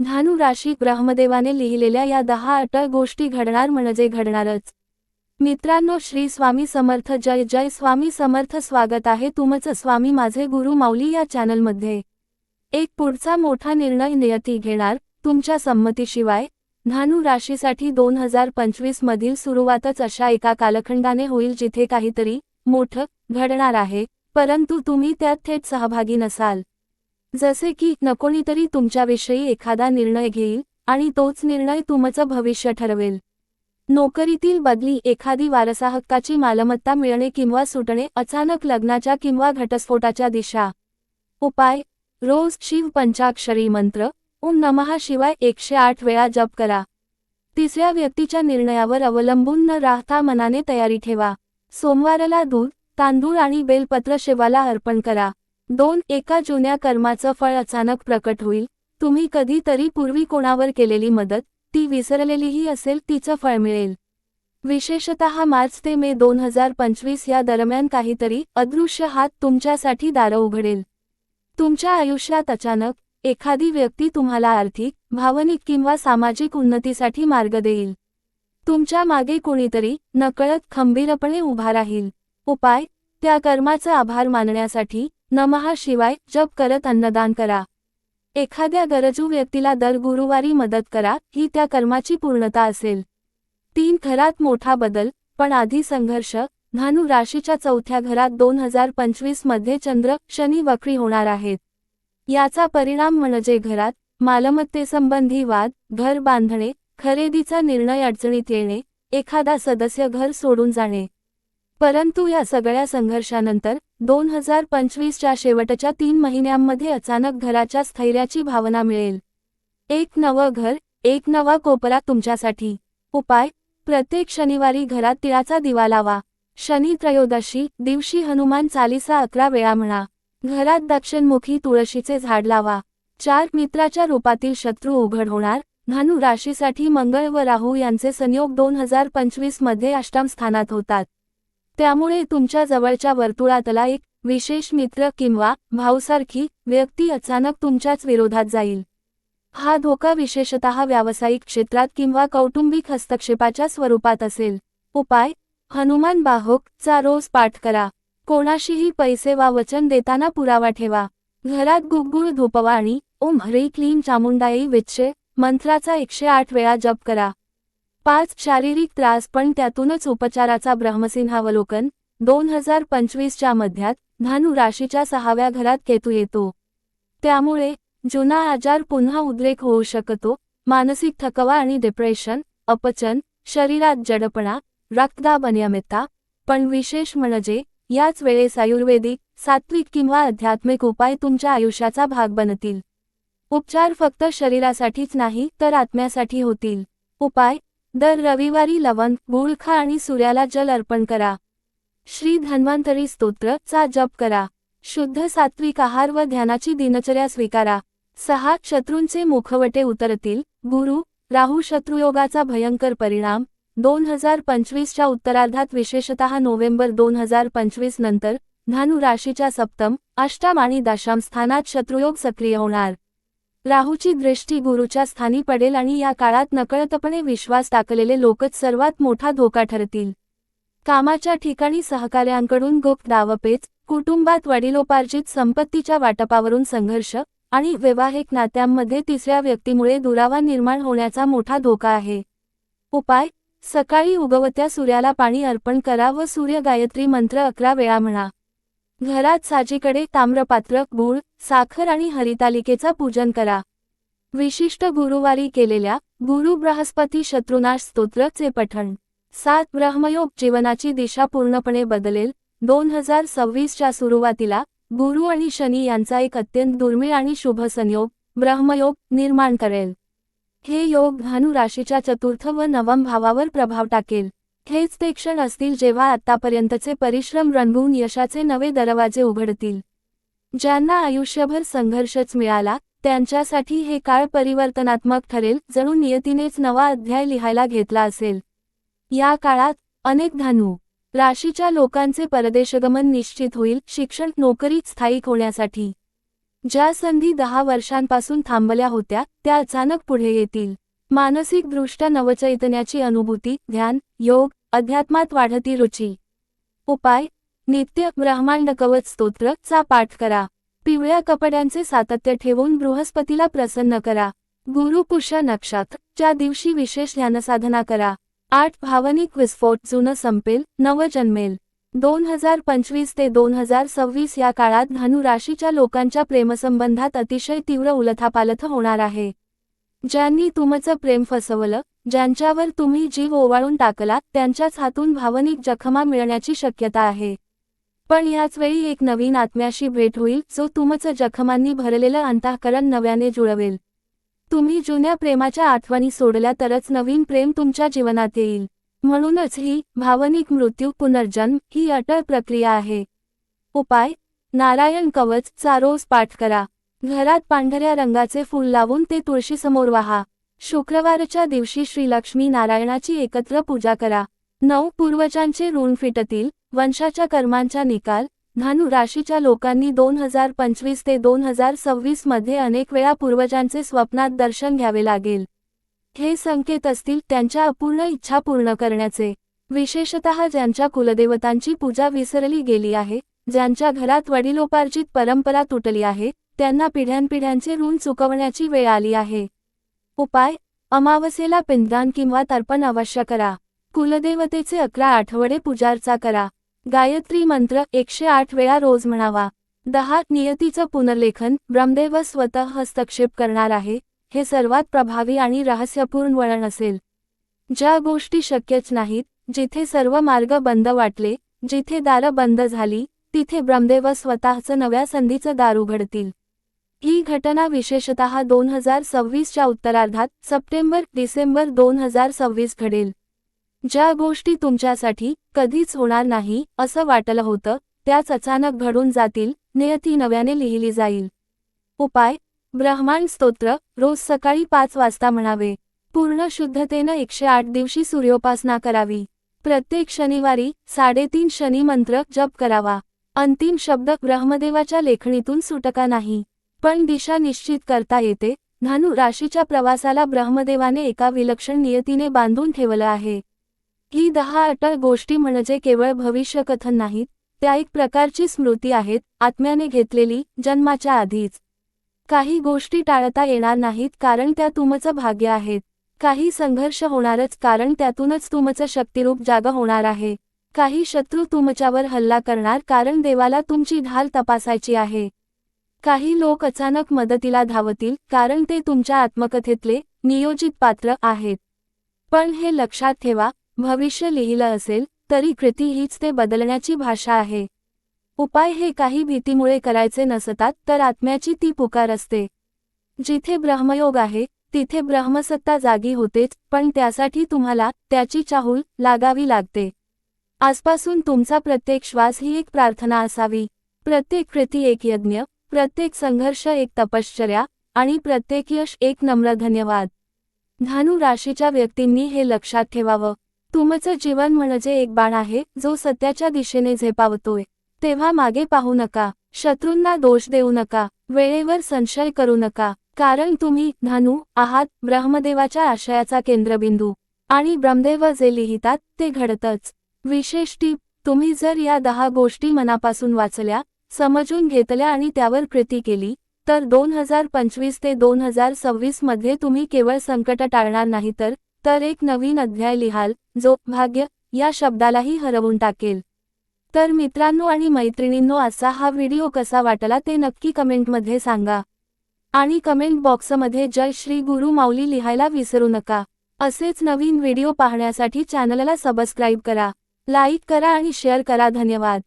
धानु राशी ब्रह्मदेवाने लिहिलेल्या या दहा अटळ गोष्टी घडणार म्हणजे घडणारच. मित्रांनो श्री स्वामी समर्थ जय जय स्वामी समर्थ स्वागत आहे तुमचं स्वामी माझे गुरु माऊली या चॅनलमध्ये. एक पुढचा मोठा निर्णय नियती घेणार तुमच्या संमतीशिवाय धानु राशीसाठी दोन हजार पंचवीस मधील सुरुवातच अशा एका कालखंडाने होईल जिथे काहीतरी मोठं घडणार आहे परंतु तुम्ही त्यात थेट सहभागी नसाल. जसे की न कोणीतरी तुमच्याविषयी एखादा निर्णय घेईल आणि तोच निर्णय तुमचं भविष्य ठरवेल. नोकरीतील बदली एखादी वारसाहक्काची मालमत्ता मिळणे किंवा सुटणे अचानक लग्नाच्या किंवा घटस्फोटाच्या दिशा. उपाय रोज शिव पंचाक्षरी मंत्र ओम नमहा शिवाय एकशे आठ वेळा जप करा. तिसऱ्या व्यक्तीच्या निर्णयावर अवलंबून न राहता मनाने तयारी ठेवा. सोमवारला दूध तांदूळ आणि बेलपत्र शिवाला अर्पण करा. दोन एका जुन्या कर्माचं फळ अचानक प्रकट होईल. तुम्ही कधीतरी पूर्वी कोणावर केलेली मदत ती विसरलेलीही असेल तिचं फळ मिळेल. विशेषतः मार्च ते मे दोन हजार पंचवीस या दरम्यान काहीतरी अदृश्य हात तुमच्यासाठी दारं उघडेल. तुमच्या आयुष्यात अचानक एखादी व्यक्ती तुम्हाला आर्थिक भावनिक किंवा सामाजिक उन्नतीसाठी मार्ग देईल. तुमच्या मागे कोणीतरी नकळत खंबीरपणे उभा राहील. उपाय त्या कर्माचा आभार मानण्यासाठी नमहा शिवाय जप करत अन्नदान करा. एखाद्या गरजू व्यक्तीला दर गुरुवारी मदत करा ही त्या कर्माची पूर्णता असेल. तीन घरात मोठा बदल पण आधी संघर्ष धानू राशीच्या चौथ्या घरात दोन हजार पंचवीसमध्ये चंद्र शनी वक्री होणार आहेत. याचा परिणाम म्हणजे घरात मालमत्तेसंबंधी वाद घर बांधणे खरेदीचा निर्णय अडचणीत येणे एखादा सदस्य घर सोडून जाणे. परंतु या सगळ्या संघर्षानंतर दोन हजार पंचवीसच्या शेवटच्या तीन महिन्यांमध्ये अचानक घराच्या स्थैर्याची भावना मिळेल. एक नवं घर एक नवा कोपरा तुमच्यासाठी. उपाय प्रत्येक शनिवारी घरात तिळाचा दिवा लावा. शनी त्रयोदशी दिवशी हनुमान चालिसा अकरा वेळा म्हणा. घरात दक्षिणमुखी तुळशीचे झाड लावा. चार मित्राच्या रूपातील शत्रू उघड होणार. धनु राशीसाठी मंगळ व राहू यांचे संयोग दोन हजार पंचवीसमध्ये अष्टम स्थानात होतात. त्यामुळे तुमच्या जवळच्या वर्तुळातला एक विशेष मित्र किंवा भाऊसारखी व्यक्ती अचानक तुमच्याच विरोधात जाईल. हा धोका विशेषतः व्यावसायिक क्षेत्रात किंवा कौटुंबिक हस्तक्षेपाच्या स्वरूपात असेल. उपाय हनुमान बाहोक चा रोज पाठ करा. कोणाशीही पैसे वा वचन देताना पुरावा ठेवा. घरात गुगुळ धूपवाणी आणि ओम हरी क्लीन चामुंडाई विच्छे मंत्राचा एकशे आठ वेळा जप करा. पाच शारीरिक त्रास पण त्यातूनच उपचाराचा ब्रह्मसिंहावलोकन दोन हजार पंचवीसच्या मध्यात धानु राशीच्या सहाव्या घरात केतू येतो. त्यामुळे जुना आजार पुन्हा उद्रेक होऊ शकतो मानसिक थकवा आणि डिप्रेशन अपचन शरीरात जडपणा रक्तदाब अनियमितता पण विशेष म्हणजे याच वेळेस आयुर्वेदिक सात्विक किंवा आध्यात्मिक उपाय तुमच्या आयुष्याचा भाग बनतील. उपचार फक्त शरीरासाठीच नाही तर आत्म्यासाठी होतील. उपाय दर रविवारी लवण गुळखा आणि सूर्याला जल अर्पण करा. श्री धन्वंतरी स्तोत्र चा जप करा. शुद्ध सात्विक आहार व ध्यानाची दिनचर्या स्वीकारा. सहा शत्रूंचे मुखवटे उतरतील गुरु राहू शत्रुयोगाचा भयंकर परिणाम. दोन हजार पंचवीसच्या उत्तरार्धात विशेषतः नोव्हेंबर दोन हजार पंचवीस नंतर धनु राशीच्या सप्तम अष्टम आणि दशम स्थानात शत्रुयोग सक्रिय होणार. राहूची दृष्टी गुरुच्या स्थानी पडेल आणि या काळात नकळतपणे विश्वास टाकलेले लोकच सर्वात मोठा धोका ठरतील. कामाच्या ठिकाणी सहकार्यांकडून गुप्त दावपेच कुटुंबात वडिलोपार्जित संपत्तीच्या वाटपावरून संघर्ष आणि वैवाहिक नात्यांमध्ये तिसऱ्या व्यक्तीमुळे दुरावा निर्माण होण्याचा मोठा धोका आहे. उपाय सकाळी उगवत्या सूर्याला पाणी अर्पण करा व सूर्य गायत्री मंत्र अकरा वेळा म्हणा. घरात साजीकडे ताम्रपात्र गूळ साखर आणि हरितालिकेचा पूजन करा. विशिष्ट गुरुवारी केलेल्या गुरु बृहस्पती शत्रुनाश स्तोत्रचे पठण. सात ब्रह्मयोग जीवनाची दिशा पूर्णपणे बदलेल. दोन हजार सव्वीसच्या सुरुवातीला गुरु आणि शनी यांचा एक अत्यंत दुर्मिळ आणि शुभ संयोग ब्रह्मयोग निर्माण करेल. हे योग धानु राशीच्या चतुर्थ व नवम भावावर प्रभाव टाकेल. हेच ते क्षण असतील जेव्हा आतापर्यंतचे परिश्रम रंगवून यशाचे नवे दरवाजे उघडतील. ज्यांना आयुष्यभर संघर्षच मिळाला त्यांच्यासाठी हे काळ परिवर्तनात्मक ठरेल जणू नियतीनेच नवा अध्याय लिहायला घेतला असेल. या काळात अनेक धानू राशीच्या लोकांचे परदेशगमन निश्चित होईल शिक्षण नोकरीत स्थायिक होण्यासाठी. ज्या संधी दहा वर्षांपासून थांबल्या होत्या त्या अचानक पुढे येतील. मानसिकदृष्ट्या नवचैतन्याची अनुभूती ध्यान योग अध्यात्मात वाढती रुची. उपाय नित्य ब्रह्मांड कवच स्तोत्र चा पाठ करा. पिवळ्या कपड्यांचे सातत्य ठेवून बृहस्पतीला प्रसन्न करा. गुरुपुष्य नक्षात च्या दिवशी विशेष ध्यानसाधना करा. आठ भावनिक विस्फोट जुनं संपेल नव जन्मेल. दोन हजार पंचवीस ते दोन हजार सव्वीस या काळात धनुराशीच्या लोकांच्या प्रेमसंबंधात अतिशय तीव्र उलथापालथ होणार आहे. ज्यांनी तुमचं प्रेम फसवलं ज्यांच्यावर तुम्ही जीव ओवाळून टाकलात त्यांच्याच हातून भावनिक जखमा मिळण्याची शक्यता आहे. पण याच वेळी एक नवीन आत्म्याशी भेट होईल जो तुमचं जखमांनी भरलेलं अंतःकरण नव्याने जुळवेल. तुम्ही जुन्या प्रेमाच्या आठवणी सोडल्या तरच नवीन प्रेम तुमच्या जीवनात येईल. म्हणूनच ही भावनिक मृत्यू पुनर्जन्म ही अटळ प्रक्रिया आहे. उपाय नारायण कवच चा रोज पाठ करा. घरात पांढऱ्या रंगाचे फूल लावून ते तुळशीसमोर वाहा. शुक्रवारच्या दिवशी श्री लक्ष्मी नारायणाची एकत्र पूजा करा. नऊ पूर्वजांचे ऋण फिटतील. वंशाच्या कर्मांचा निकाल. धनु राशीच्या लोकांनी दोन हजार पंचवीस ते दोन हजार सव्वीसमध्ये अनेक वेळा पूर्वजांचे स्वप्नात दर्शन घ्यावे लागेल. हे संकेत असतील त्यांच्या अपूर्ण इच्छा पूर्ण करण्याचे. विशेषतः ज्यांच्या कुलदेवतांची पूजा विसरली गेली आहे ज्यांच्या घरात वडिलोपार्जित परंपरा तुटली आहे त्यांना पिढ्यानपिढ्यांचे ऋण चुकवण्याची वेळ आली आहे. उपाय अमावस्येला पिंडदान किंवा तर्पण अवश्य करा. कुलदेवतेचे अकरा आठवडे पुजारचा करा. गायत्री मंत्र एकशे आठ वेळा रोज म्हणावा. दहा नियतीचं पुनर्लेखन ब्रह्मदेव स्वतः हस्तक्षेप करणार आहे हे सर्वात प्रभावी आणि रहस्यपूर्ण वळण असेल. ज्या गोष्टी शक्यच नाहीत जिथे सर्व मार्ग बंद वाटले जिथे दारं बंद झाली तिथे ब्रह्मदेव स्वतःचं नव्या संधीचं दार उघडतील. ही घटना विशेषतः दोन हजार सव्वीसच्या उत्तरार्धात सप्टेंबर डिसेंबर दोन हजार सव्वीस घडेल. ज्या गोष्टी तुमच्यासाठी कधीच होणार नाही असं वाटलं होतं त्याच अचानक घडून जातील नियती नव्याने लिहिली जाईल. उपाय ब्रह्मांड स्तोत्र रोज सकाळी पाच वाजता म्हणावे. पूर्ण शुद्धतेनं एकशे आठ दिवशी सूर्योपासना करावी. प्रत्येक शनिवारी साडेतीन शनी मंत्र जप करावा. अंतिम शब्द ब्रह्मदेवाच्या लेखणीतून सुटका नाही. पण दिशा निश्चित करता येते. धनु राशीच्या प्रवासाला ब्रह्मदेवाने एका विलक्षण नियतीने बांधून ठेवलं आहे. ही दहा अटळ गोष्टी म्हणजे केवळ भविष्यकथन नाहीत त्या एक प्रकारची स्मृती आहेत आत्म्याने घेतलेली जन्माच्या आधीच. काही गोष्टी टाळता येणार नाहीत कारण त्या तुमचं भाग्य आहेत. काही संघर्ष होणारच कारण त्यातूनच तुमचं शक्तिरूप जागा होणार आहे. काही शत्रू तुमच्यावर हल्ला करणार कारण देवाला तुमची ढाल तपासायची आहे. काही लोक अचानक मदतीला धावतील कारण ते तुमच्या आत्मकथेतले नियोजित पात्र आहेत. पण हे लक्षात ठेवा भविष्य लिहिलं असेल तरी कृती हीच ते बदलण्याची भाषा आहे. उपाय हे काही भीतीमुळे करायचे नसतात तर आत्म्याची ती पुकार असते. जिथे ब्रह्मयोग आहे तिथे ब्रह्मसत्ता जागी होतेच पण त्यासाठी तुम्हाला त्याची चाहूल लागावी लागते. आजपासून तुमचा प्रत्येक श्वास ही एक प्रार्थना असावी. प्रत्येक कृती एक यज्ञ प्रत्येक संघर्ष एक तपश्चर्या आणि प्रत्येक यश एक नम्र धन्यवाद. धनु राशीच्या व्यक्तींनी हे लक्षात ठेवावं. तुमचं जीवन म्हणजे एक बाण आहे जो सत्याच्या दिशेने झेपावतोय. तेव्हा मागे पाहू नका. शत्रूंना दोष देऊ नका. वेळेवर संशय करू नका. कारण तुम्ही धनु आहात ब्रह्मदेवाच्या आशयाचा केंद्रबिंदू. आणि ब्रह्मदेव जे लिहितात ते घडतच. विशेष टीप तुम्ही जर या दहा गोष्टी मनापासून वाचल्या समजून घेतल्या आणि त्यावर कृती केली तर दोन हजार पंचवीस ते दोन हजार सव्वीसमध्ये तुम्ही केवळ संकट टाळणार नाही तर तर एक नवीन अध्याय लिहाल जो भाग्य या शब्दालाही हरवून टाकेल. तर मित्रांनो आणि मैत्रिणींनो असा हा व्हिडिओ कसा वाटला ते नक्की कमेंटमध्ये सांगा. आणि कमेंट बॉक्समध्ये जय श्री गुरु माऊली लिहायला विसरू नका. असेच नवीन व्हिडिओ पाहण्यासाठी चॅनलला सबस्क्राईब करा लाईक करा आणि शेअर करा. धन्यवाद.